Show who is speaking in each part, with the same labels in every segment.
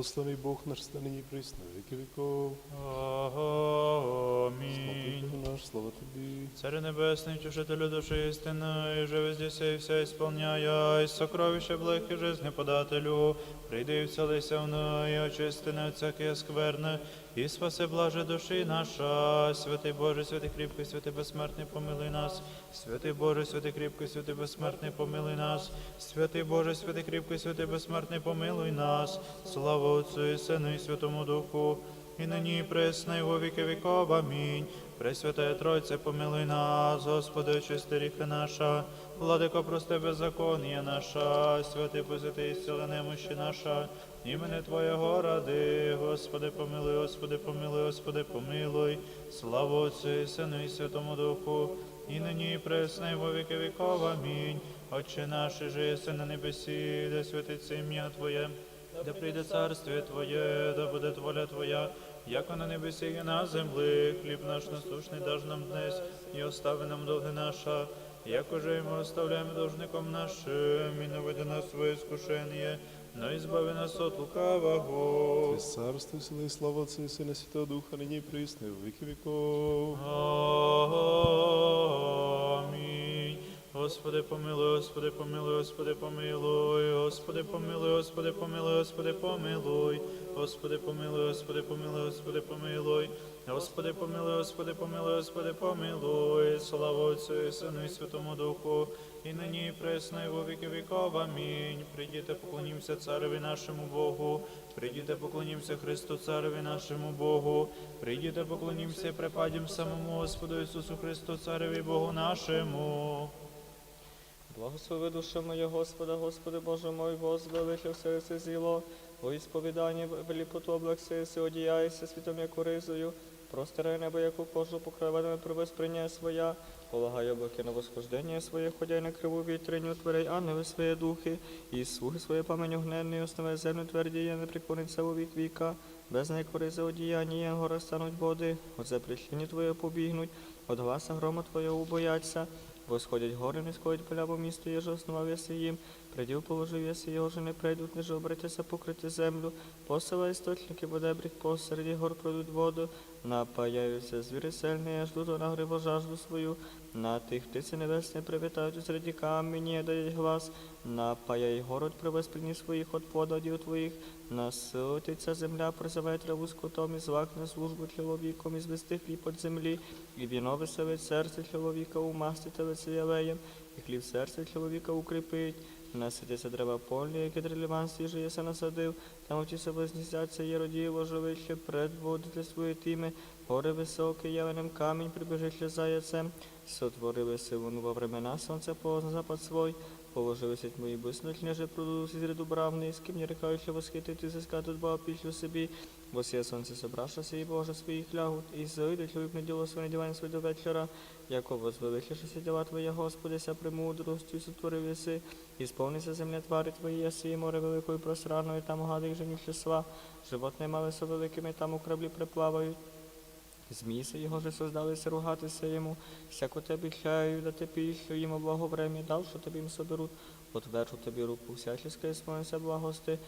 Speaker 1: Благослови Бог наш станині і присно, віки віков.
Speaker 2: Амінь.
Speaker 1: Слава наш, слава Тобі.
Speaker 2: Царь Небесний, тішителю души істинної, живи здесь і все ісполняй, сокровище блехи жизни подателю, прийди і вцілися в неї, очисти не всяке скверне, и спаси блаже душі наша. Святий Боже, святий кріпкий, святий безсмертний, помилуй нас. Святий Боже, святий кріпкий, святий безсмертний, помилуй нас. Святий Боже, святий кріпкий, святий безсмертний, помилуй нас. Слава Отцю і Сину і Святому Духу, і нині і і во віки віков. Амінь. Пресвятая Тройце, помилуй нас, Господи, очисти наша, владико, прости беззаконія наша, святий посвятий, зціли немощі наша, імени Твоєго ради, Господи, помилуй, Господи, помилуй, Господи, помилуй, слава Отцю і Сину і Святому Духу, і нині і присно, і во віки віков. Амінь. Отче наш, же на небесі, де святиться ім'я Твоє, да прийде царствие Твоє, да буде воля Твоя, як на небесі і на землі, хліб наш насущний даж нам днес, і остави нам долги наша, як уже і ми оставляємо должником нашим, і не веди нас своє скушення, но избави нас от лукавого.
Speaker 1: Ти царство сили, і слава Отцю і Сина, Святого Духа, нині і присно, і віки віков.
Speaker 2: Господи, помилуй, Господи, помилуй, Господи, помилуй, Господи, помилуй, Господи, помилуй, Господи, помилуй, Господи, помилуй, Господи, помилуй, Господи, помилуй, Господи, помилуй, Господи, помилуй, Господи, помилуй, слава Отцю і Сину і Святому Духу, і нині і присно, і во віки віков. Амінь. Прийдіте, поклонімося цареві нашому Богу, прийдіте, поклонімося Христу, цареві нашому Богу, прийдіте, поклонімося і припадім самому Господу Ісусу Христу, цареві Богу нашому.
Speaker 3: Благослови душа моя Господа, Господи Боже мой, возвеличив серце зіло, во ісповіданні веліпоту облакси, си одіяйся світом яку ризою, простирай небо, яку кожу покриваними привосприня своя, полагай облаки на восхождення своє, ходяй на криву вітриню, тверей ангели своє духи, і слуги своє пам'ять огненний, основе землю твердіє, не приклониться у вік віка, без неї коризи одіяння, гора стануть води, от запрещення Твоє побігнуть, от гласа грома Твоєго убояться, Восходять гори, не сходять поля, бо місто є, ж, основав єси їм. Приділ положив єси, його же не прийдуть, не же обратяться покрити землю. Посила істочники водебріх, посереді гор пройдуть воду. Напаяються звіри сильні, аж до на гриву жажду свою. На тих птиці небесні привітають серед камені, дають глас. Напаяй город привезприні своїх от подадів твоїх. Насититься земля, призиває траву скотом і злак на службу чоловіком, і звести хліб от землі, і віно веселить серце чоловіка, умастити лице ялеєм, і хліб серце чоловіка укріпить. Наситися треба полі, яке триліван свіжий єси насадив, там очіся близністяться єродіво живище, предводити своє тіми, гори високе, явенем камінь прибіжить за яцем, сотворили сивуну во времена сонця позна запад свой, Положили сеть мої безсмертні же продулися з ряду бравний, з ким не рекаючи восхитити, зискати два пішлю собі. Восє сонце собравшися і Боже своїх лягут, і зайде чоловік на діло своє надівання своє до вечора. Яко возвеличишися діла Твоя, Господи, ся премудростю сотворив єси, і сповнися земля твари Твої єси, і море великою пространою, там гади, їх жені числа. Животне мали со великими, там у краблі приплавають. Змії се його же создалися ругатися йому, всяко тебе чаю, да те піщу їм благо дав, що тобі їм соберуть, отвершу тобі руку, всяческа сповнися благости,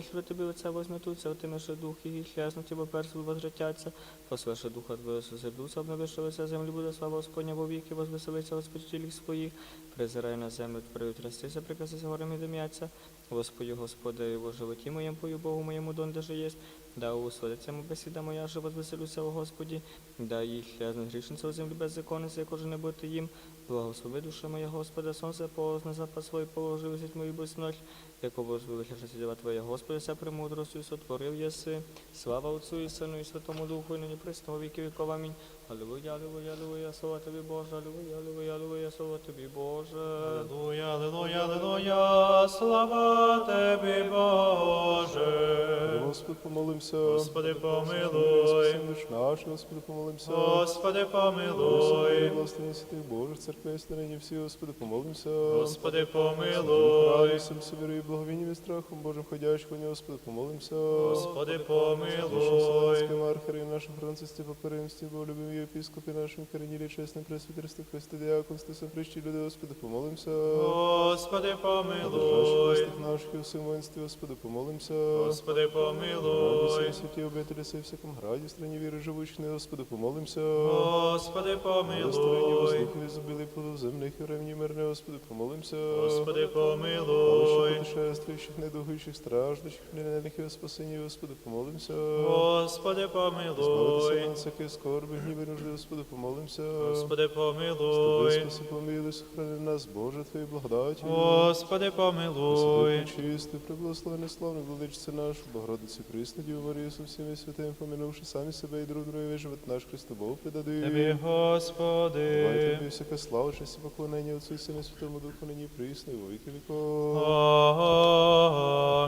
Speaker 3: що тобі лице возьметуться, отиме же дух і щезнуть, бо персу возвратяться, посвеше духа твого созердуться, обновише лице землі буде слава Господня во віки, возвеселиться Господь своїх, призирай на землю, творю трястися, приказися горами дим'яться, Господи, Господи, во животі моєму, пою Богу моєму, донде же єсть, да усводиться ми бесіда моя, що возвеселюся, в Господі, да їх щезнуть грішниця у землі беззаконниця, як уже не бути їм, благослови душа моя, Господа, сонце позна запас свой положив сіть мою безночь, ж возвеличивши діла Твоя, Господи, ся премудростю сотворив єси, слава Отцю і Сину і Святому Духу, і нині присно віки віков, амінь. Аллилуйя, аллилуйя, аллилуйя, слава Тобі, Боже, аллилуйя, аллилуйя, аллилуйя, слава Тобі, Боже.
Speaker 2: Аллилуйя, аллилуйя, аллилуйя, слава Тебе, Боже.
Speaker 1: Господь, помолимся.
Speaker 2: Господи,
Speaker 1: Помилуй.
Speaker 2: помилуй.
Speaker 1: наш, Господи, помолимся.
Speaker 2: Господи,
Speaker 1: Господи,
Speaker 2: помилуй.
Speaker 1: благослови святих Божих церквей, нині всі, Господи, помолимся.
Speaker 2: Господи, помилуй.
Speaker 1: Радуйся, вірою і благовінням і страхом Божим ходящих Господи, помолимся.
Speaker 2: Господи, помилуй.
Speaker 1: Вселенським архарем наших францисті по Перимстві, бо любим єпископі нашим коренілі чесним пресвітерстві Христи Діаконстві, соприщі люди, Господи, помолимся.
Speaker 2: Господи, помилуй.
Speaker 1: святих наших і усім воїнстві, Господи, помолимся.
Speaker 2: Господи, помилуй.
Speaker 1: Святі обителі, сей всякому граді, страні віри живучих, не, Господи, помолимся.
Speaker 2: Господи, помилуй.
Speaker 1: воздухи, зубили плодов земних і ревні мирне, Господи, помолимся.
Speaker 2: Господи,
Speaker 1: Помилуй. путешествуючих, недугуючих, страждущих, ненених і о спасенні, Господи, помолимся.
Speaker 2: Господи, помилуй.
Speaker 1: нам всякої скорби, гніви, нужди, Господи, помолимся.
Speaker 2: Господи, помилуй.
Speaker 1: спаси, помилуй, сохрани нас, Боже, Твої благодаті.
Speaker 2: Господи, помилуй.
Speaker 1: Чистий, приблагословений, славний владичце наш, Богородиці Присну, Діву Марію, со всіми святими, помінувши самі себе і друг друге, живот наш Христу Богу предадим. Давай
Speaker 2: Господи.
Speaker 1: тобі всяка слава, честь і поклонення Отцю і Сину і Святому Духу, нині і присно, і во віки віков.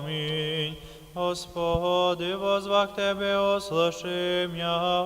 Speaker 2: Амінь. Господи, возвах Тебе, ослаши м'я,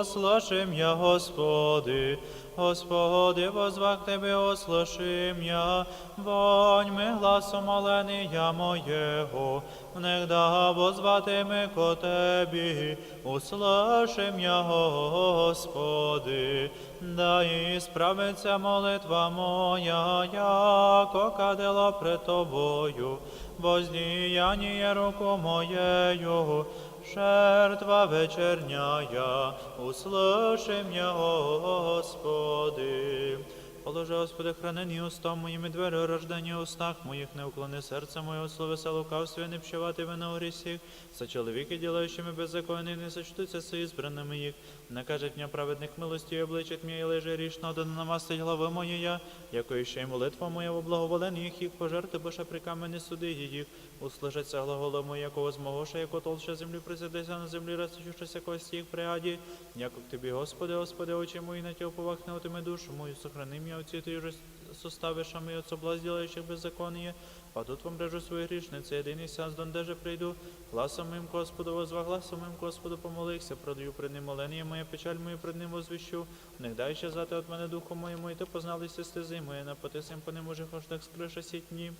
Speaker 2: ослаши м'я, Господи. Господи, возвах Тебе, ослаши м'я, вонь ми гласом оления моєго, внегда возватиме ко Тебі, услаши м'я, Господи, да і справиться молитва моя, яко кадила пред Тобою, воздіяння руку моєю, жертва вечерняя, услыши меня, Господи. Положи, Господи, хранені устам моїми двері, рождені устах моїх, не уклони серце моє, словеса лукавстві, не вщивати вина у грісіх. Со чоловіки, ділаючими беззаконні, не сочтуться з ізбраними їх. Накажет мені праведник милості, і обличить мені, і лежи рішно, да не намастить глави моєя, якою ще й молитва моя в благоволенні їх, пожерти, бо ще при камені суди їх. Услышаться глагола мої, якого змогоша, яко толща землі присидися на землі, розсічущася кості їх пряді. Яко к тобі, Господи, Господи, очі мої на тя повахне отиме душу мою, сохрани м'я оці ти вже составишами от соблазн ділаючих беззаконія. Падут вам режу свої грішниці, єдиний сян, дондеже прийду. Гласом моїм Господу возва, гласом моїм Господу помолився, продаю пред ним молення моя, печаль мою пред ним возвіщу. Не дай ще зати от мене духу моєму, і ти позналися стези моє, на по по уже хоч так скриша сітні.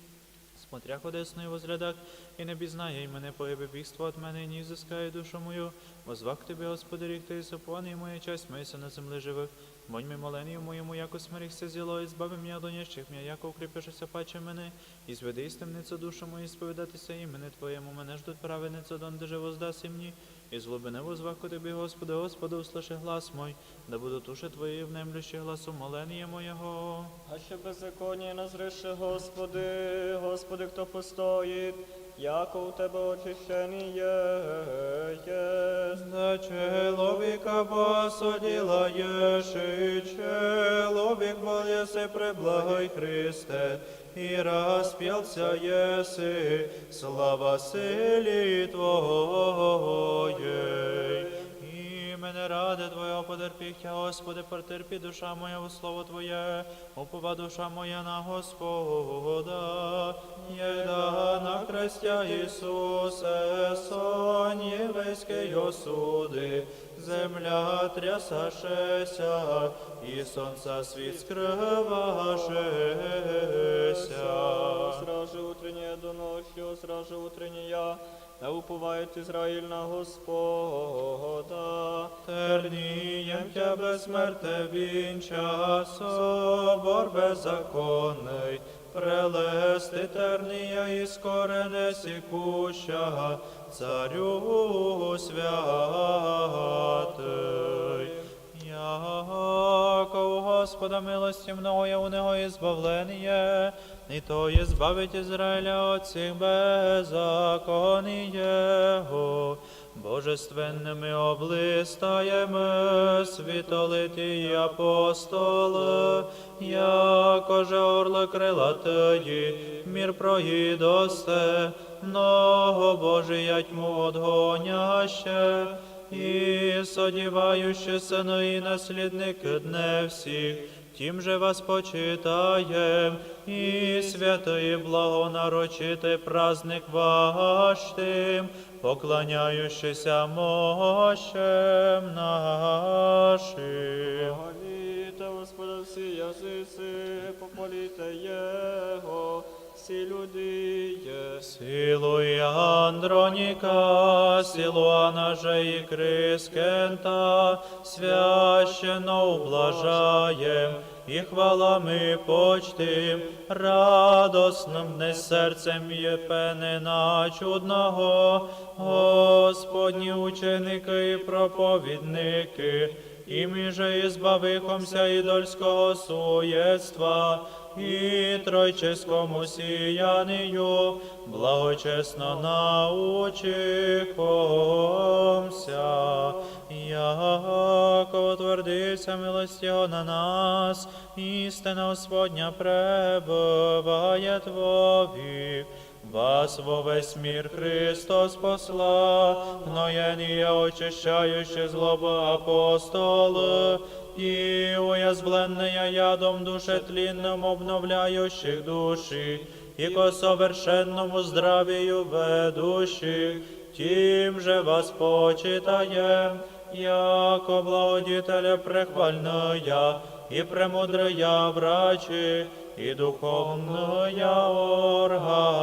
Speaker 2: Смотря ходесною возглядах, і не бізнає, і мене поебе бігство от мене, і не душу мою. Возвах Тебе, Господи, рік Ти сапуан, і моя часть мися на землі живих. Монь ми моленію моєму, яко смирихся зіло, і збави мене до нещих м'я, яко укріпишися паче мене, і зведи з темницю душу мою, сповідатися імени Твоєму, мене ждуть праведниця, донде же воздаси мені, і з глибини возваху Тобі, Господи, Господи, услыши глас мой, да буду туши Твої внемлющі гласу молення моєго.
Speaker 3: А що беззаконня назреше, Господи, Господи, хто постоїть, яко у Тебе очищені є, є.
Speaker 2: За чоловіка посудила єши, чоловік бол єси преблагой Христе, і розп'явся єси, слава силі Твоєй. Мене ради Твоєго потерпіхтя, Господи, потерпі душа моя у слово Твоє, упова душа моя на Господа, єда на хрестя Ісусе, сон євейський осуди, земля трясашеся, і сонця світ скривашеся.
Speaker 3: Сражи утреннее до ночью, сражи утренняя, да уповает Израиль на Господа.
Speaker 2: Тернієм тя безсмерте вінча, собор беззаконний, прелести тернія і скорене сікуща, царю святий. Яко Господа милості многое у него избавление, і то є збавить Ізраїля от всіх беззаконій Його. Божественними облистаємо світолиті апостоли, яко же орли крилатиї, мір проїдосте, много Божия тьму одгоняще, і содіваючися на і наслідники дне всіх, тим же вас почитаєм, і святий благонарочитий праздник ваш тим, поклоняючися мощем нашим.
Speaker 3: Хваліте Господа всі язиці, попаліте Його, всі всі люди є.
Speaker 2: Силуй Андроніка, Силуана же і Крискента, священно ублажаєм, і хвалами почтим, радосним дне серцем єпенена чудного, Господні ученики і проповідники, і ми же ізбавихомся ідольського суєцтва, і тройческому сіянию благочесно научихомся, яко утвердився милость Його на нас, істина Господня пребыває Твовік. Вас во весь мир Христос посла, гноєнія очищаючи злобу апостоли, і уязвленная ядом душетлінним обновляющих душі, і ко совершенному здравію ведущих, тим же вас почитаєм, яко благодітеля прехвальная і премудрая врачі, і духовная органи.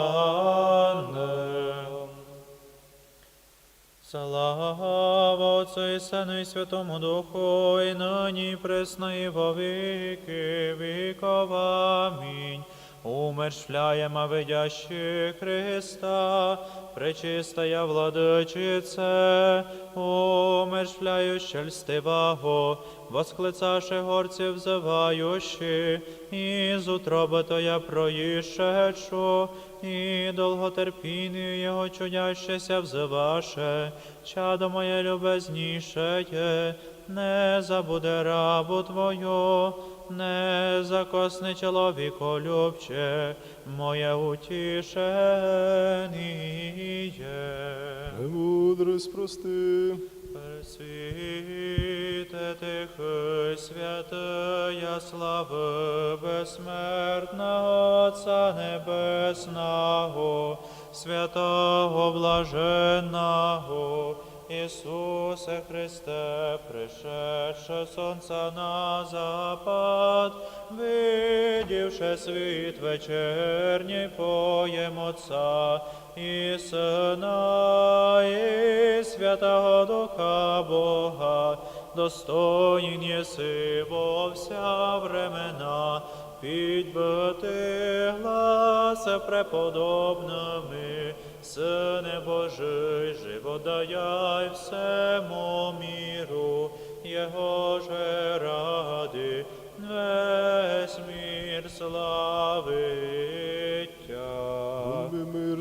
Speaker 2: Слава Отцу і Сину і Святому Духу, і нині і присно, і во віки віков. Амінь. Умершляємо видящих Христа, пречистая владичице, умершляюще льстиваго, восклицаше горців взиваючи, і з утроби Твоя проїшечу, і довготерпінню його чудящеся взиваше, чадо моє любезніше, не забуде рабу Твою, не закосне чоловіко любче, моє утішеніє.
Speaker 1: Премудрость прости.
Speaker 2: Пресвіте тихий, святая слави безсмертного Отця Небесного, святого блаженного, Ісусе Христе, пришедше сонця на запад, видівши світ вечерній поєм Отця і Сина, і Святого Духа Бога, достоїн єси во вся времена, підбити гласа преподобними, Сине Божий, живодаяй всему міру, Його же ради, весь мір
Speaker 1: мир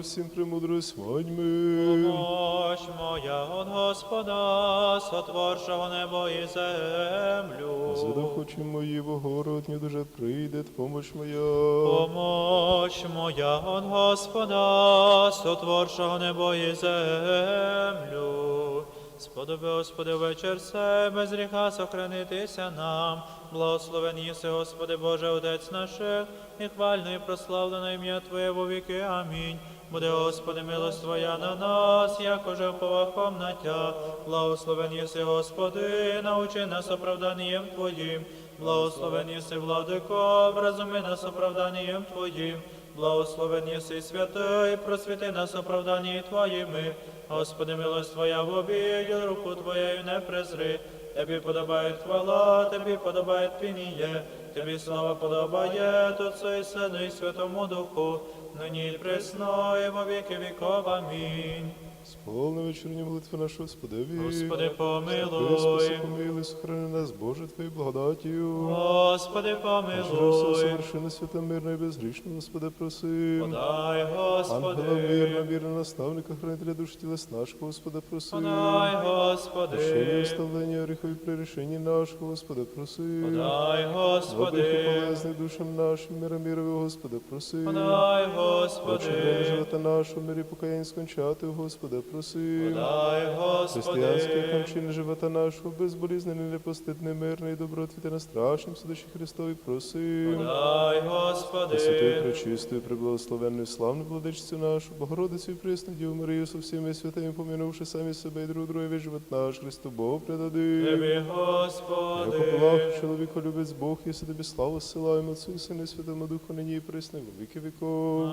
Speaker 1: всім премудрость водьми.
Speaker 2: Помощ моя от Господа, сотворшого небо і землю.
Speaker 1: Задохочі мої в город, не дуже прийде помощ моя.
Speaker 2: Помощ моя от Господа, сотворшого небо і землю. Сподоби, Господи, вечір се, без гріха сохранитися нам. Благословен єси, Господи Боже, Отець наших, і хвально і прославлено ім'я Твоє во віки. Амінь. Буде, Господи, милость Твоя на нас, як уже повахом на Тя. Благословен єси, Господи, научи нас оправданням Твоїм. Благословен єси, владико, вразуми нас оправданням Твоїм. Благословен єси святий, просвіти нас оправданні Твоїми. Господи, милость Твоя в обіділ, руку Твоєю не презри. Тобі подобає хвала, тобі подобає пініє, тобі слава подобає Отцу і Сину і Святому Духу, нині і пресно, і во віки віков. Амінь.
Speaker 1: Сповни вечірні молитви нашого Господеві.
Speaker 2: Господи, помилуй.
Speaker 1: помилуй, сохрани нас, Боже, Твоєю благодатію.
Speaker 2: Господи,
Speaker 1: Жире все
Speaker 2: помилуй.
Speaker 1: совершенно свято, мирно і безгрішно, Господи, просим.
Speaker 2: Подай,
Speaker 1: Ангела
Speaker 2: Господи.
Speaker 1: вірна, вірна наставника, хранителя душ тілес нашого, Господа, просим.
Speaker 2: Подай, Господи.
Speaker 1: оставлення гріхові при рішенні нашого, Господа, просим.
Speaker 2: Подай,
Speaker 1: Добрих і
Speaker 2: Господи.
Speaker 1: полезних душам нашим, мира мірового, Господа, просим.
Speaker 2: Подай,
Speaker 1: Очі
Speaker 2: Господи.
Speaker 1: живота нашого, мирі покаянь скончати, Господа, просим.
Speaker 2: Подай,
Speaker 1: Християнський
Speaker 2: Господи.
Speaker 1: кончин живота нашого, безболізнений, непостидний, мирний, добротвіти на страшнім судачі Христові, просим.
Speaker 2: Подай, Господи.
Speaker 1: пречистою, преблагословенною, славну владичцю нашу, Богородицю і присну Діву Марію, со всіми святими, помінувши самі себе і друг друге, живот наш, Христу Богу предадим.
Speaker 2: Тебі,
Speaker 1: Яко
Speaker 2: Господи.
Speaker 1: благ, чоловіко любець Бог, і тобі славу силаємо Отцю і Сину Святому Духу, нині і присно, і во віки віков.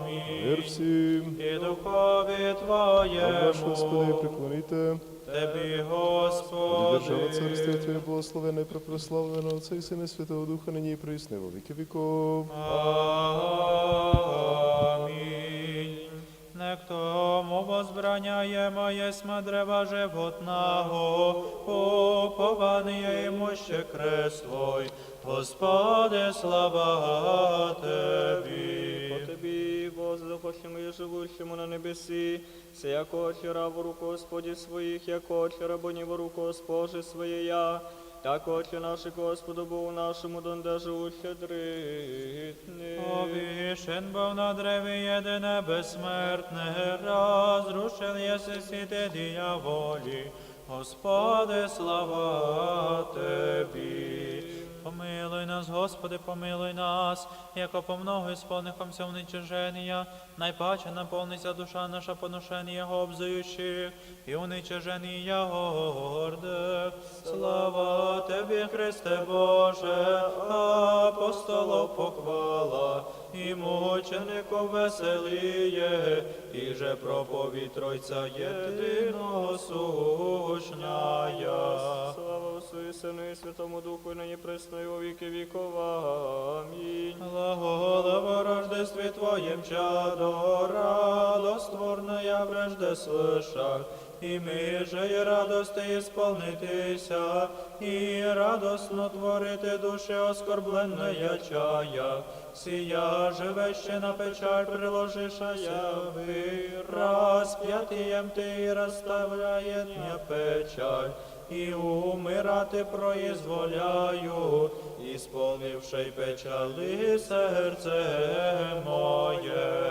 Speaker 2: Амінь.
Speaker 1: Мир всім.
Speaker 2: І
Speaker 1: ваш, Господи,
Speaker 2: Твоєму.
Speaker 1: приклоніте.
Speaker 2: Тебі,
Speaker 1: Держава царства
Speaker 2: Господи.
Speaker 1: Твоє благословене, прославлено Отця і Сина Святого Духа, нині і присно, і во віки віков.
Speaker 2: Амінь. Нектому возбраняємо єсма древа животного, уповання йому ще кресло. Господи, слава Тебі.
Speaker 3: Воздухом і живущому на небесі, се як очі рабу руку Господі своїх, як очі рабонів руку Госпожі своєя, так очі наші Господу Богу нашому донде живуще дритни.
Speaker 2: Повішен був на древі єдине безсмертне, розрушен єси сіти дияволі. Господи, слава Тебі. Помилуй нас, Господи, помилуй нас, яко по много ісполнихомся уничиження, найпаче наповниться душа наша поношення обзуючих, і уничиження гордих. Слава Тебі, Христе Боже, апостолов похвала, і мучеников веселіє, і же проповідь Тройця єдиного
Speaker 3: Сину і Святому Духу, і нині присно і у віки вікова. Амінь.
Speaker 2: Глаголово рождестві Твоєм чадо, радостворная прежде слышах, і ми же і радости ісполнитися, і радосно творити душі оскорбленная чая. Сія живе ще на печаль приложишая ви, расп'ятієм ти розставляє дня печаль, і умирати произволяю, ісполнивши печали серце моє.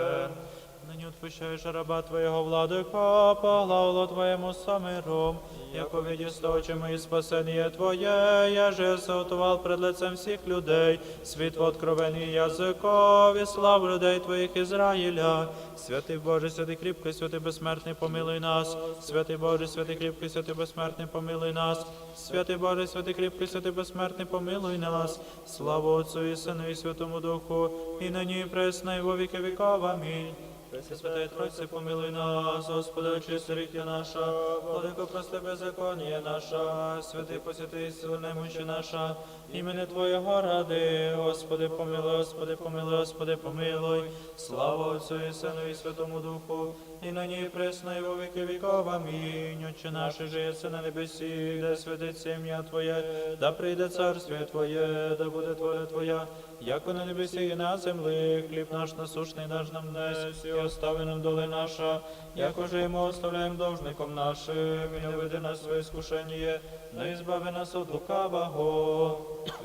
Speaker 2: Нині раба Твоєго владика, поглавло Твоєму самиром, яко відісточимо і спасення Твоє, я же сотував пред лицем всіх людей, світ откровений язикові, слав людей Твоїх Ізраїля. Святий Боже, святий кріпкий, святий безсмертний, помилуй нас. Святий Боже, святий кріпкий, святий безсмертний, помилуй нас. Святий Боже, святий кріпкий, святий безсмертний, помилуй нас. Слава Отцю і Сину і Святому Духу, і нині і пресно, і во віки віков. Амінь. Пресвятая Тройце, помилуй нас, Господи, очисти наша, Владико, прости беззаконія наша, святий посвятий сили немощі наша, імени Твоєго ради, Господи, помилуй, Господи, помилуй, Господи, помилуй, слава Отцю і Сину і Святому Духу, і нині і пресно, і во віки віков. Амінь. Отче наш, же єси на небесі, де святиться ім'я Твоє, да прийде царствіє Твоє, да буде воля Твоя, Яко на небесі і на землі, хліб наш насушний даж нам днес, і остави нам доли наша, яко же йому оставляємо должником нашим, і не веди нас в своє скушення, но ізбави нас від лукавого.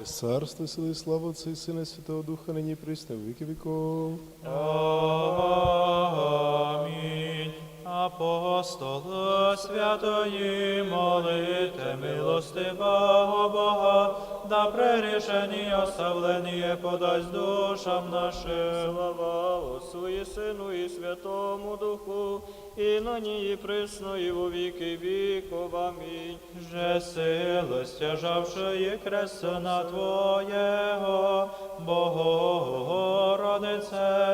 Speaker 1: Царство, сили, слава Отця і Сина Святого Духа, нині во віки віков.
Speaker 2: Амінь. Апостоли святої молите, милостивого Бога, да прерішені оставлені подасть душам нашим.
Speaker 3: Слава Отцу і Сину і Святому Духу, і нині і присно, і у віки віков. Амінь.
Speaker 2: Же сила стяжавшої кресна Твоєго, Богородице,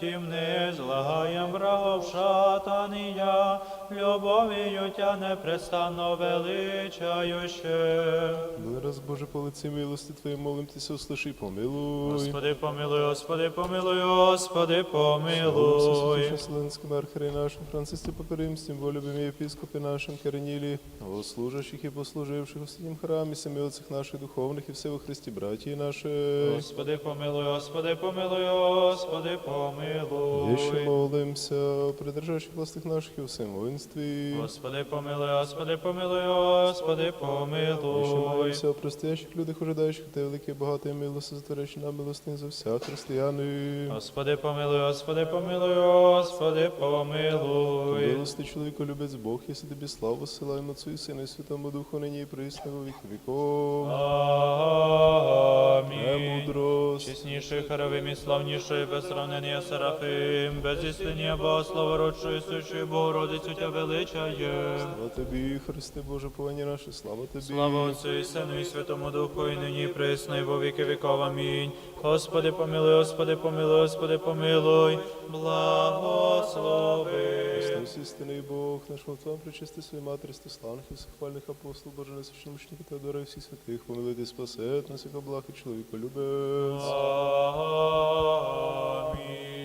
Speaker 2: тім не злагаєм врагов шатанія, любов'ю тя непрестанно величающе.
Speaker 1: Були раз, Боже, по лиці милости Твоє, молимтеся, услиши, помилуй.
Speaker 2: Господи, помилуй, Господи, помилуй, Господи,
Speaker 1: Помилуй.
Speaker 2: помилуй.
Speaker 1: Вселенському архиерею нашим, Франциску Паперимстім, волюбим єпископі нашим, Корнілі, служащих і послуживших у святім храмі, самі отцях наших духовних і все во Христі, браті наші.
Speaker 2: Господи, помилуй, Господи, помилуй, Господи, помилуй.
Speaker 1: Є ще молимся, придержащих властих наших і у всім воїнстві.
Speaker 2: Господи, помилуй, Господи, помилуй, Господи, помилуй.
Speaker 1: молимся о простоящих людях, ожидаючих те велике, багате милости, затворящі нам милостин за вся християни.
Speaker 2: Господи, помилуй, Господи, помилуй, Господи, помилуй.
Speaker 1: Милости чоловіко любець Бог, якщо тобі славу силаємо Отцю і Сину і Святому Духу, нині і присно во віки віков.
Speaker 2: Амінь.
Speaker 1: Премудрость.
Speaker 2: Чесніший хоровим і славніший, без сравнення Серафим, без істиння Бога, славородчої, сущої Богородицю тя величає.
Speaker 1: Слава тобі, Христе Боже, повинні наше, слава тобі.
Speaker 2: Слава Отцю і Сину і Святому Духу, і нині і присно, і во віки віков. Амінь. Господи, помилуй, Господи, помилуй, Господи, помилуй, благослови.
Speaker 1: Христос істинний Бог, наш Отцом причисти своїй матері, славних і всехвальних апостол, Боже, несвященномучники Теодора і всіх святих, помилуйте, спасет нас, як облахи чоловіка любець.
Speaker 2: Амінь.